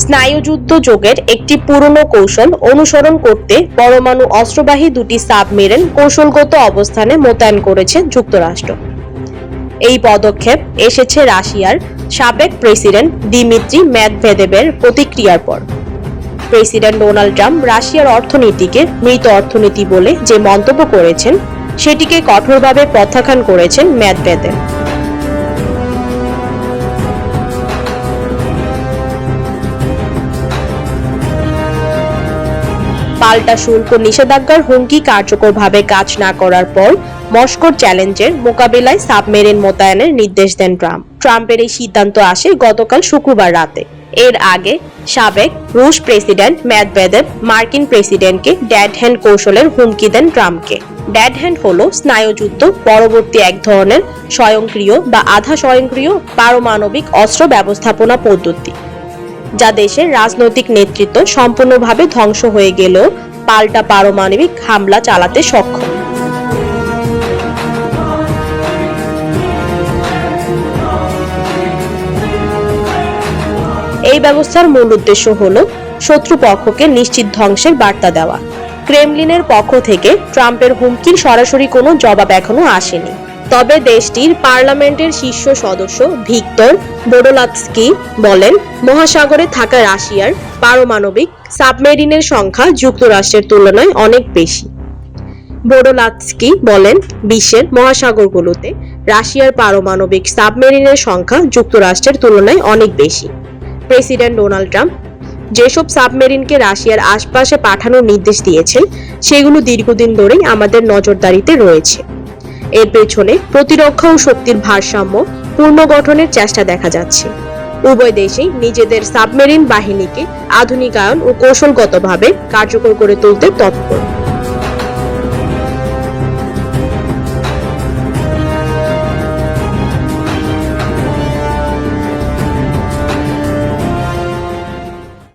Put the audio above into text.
স্নায়ুযুদ্ধ যোগের একটি পুরনো কৌশল অনুসরণ করতে পরমাণু অস্ত্রবাহী দুটি সাবমেরিন কৌশলগত অবস্থানে মোতায়েন করেছে যুক্তরাষ্ট্র। এই পদক্ষেপ এসেছে রাশিয়ার সাবেক প্রেসিডেন্ট দিমিত্রি ম্যাদভেদেবের প্রতিক্রিয়ার পর। প্রেসিডেন্ট ডোনাল্ড ট্রাম্প রাশিয়ার অর্থনীতিকে মৃত অর্থনীতি বলে যে মন্তব্য করেছেন, সেটিকে কঠোরভাবে প্রত্যাখ্যান করেছেন ম্যাদভেদেব পাল্টা শুল্ক নিষেধাজ্ঞার হুমকি কার্যকরভাবে কাজ না করার পর মস্কোর চ্যালেঞ্জের মোকাবিলায় সাবমেরিন মোতায়েনের নির্দেশ দেন ট্রাম্প। ট্রাম্পের এই সিদ্ধান্ত আসে গতকাল শুক্রবার রাতে। এর আগে সাবেক রুশ প্রেসিডেন্ট ম্যাদভেদেব মার্কিন প্রেসিডেন্টকে ড্যাড হ্যান্ড কৌশলের হুমকি দেন ট্রাম্পকে। ড্যাড হ্যান্ড হলো স্নায়ুযুদ্ধ, পরবর্তী এক ধরনের স্বয়ংক্রিয় বা আধা স্বয়ংক্রিয় পারমাণবিক অস্ত্র ব্যবস্থাপনা পদ্ধতি। যা দেশের রাজনৈতিক নেতৃত্ব সম্পূর্ণভাবে ধ্বংস হয়ে গেলেও পাল্টা পারমাণবিক হামলা চালাতে সক্ষম। এই ব্যবস্থার মূল উদ্দেশ্য হল শত্রুপক্ষকে নিশ্চিত ধ্বংসের বার্তা দেওয়া। ক্রেমলিনের পক্ষ থেকে ট্রাম্পের হুমকির সরাসরি কোনো জবাব এখনও আসেনি। তবে দেশটির পার্লামেন্টের শীর্ষ সদস্য ভিক্টর বোডোলাৎস্কি বলেন, মহাসাগরে থাকা রাশিয়ার পারমাণবিক সাবমেরিনের সংখ্যা যুক্তরাষ্ট্রের তুলনায় অনেক বেশি। বোডোলাৎস্কি বলেন, বিশ্বের মহাসাগরগুলোতে রাশিয়ার পারমাণবিক সাবমেরিনের সংখ্যা যুক্তরাষ্ট্রের তুলনায় অনেক বেশি। প্রেসিডেন্ট ডোনাল্ড ট্রাম্প যেসব সাবমেরিনকে রাশিয়ার আশপাশে পাঠানোর নির্দেশ দিয়েছেন, সেগুলো দীর্ঘদিন ধরেই আমাদের নজরদারিতে রয়েছে। এর পেছনে প্রতিরক্ষা ও শক্তির ভারসাম্য পুনর্গঠনের চেষ্টা দেখা যাচ্ছে। উভয় দেশেই নিজেদের সাবমেরিন বাহিনীকে আধুনিকায়ন ও কৌশলগতভাবে কার্যকর করে তুলতে তৎপর।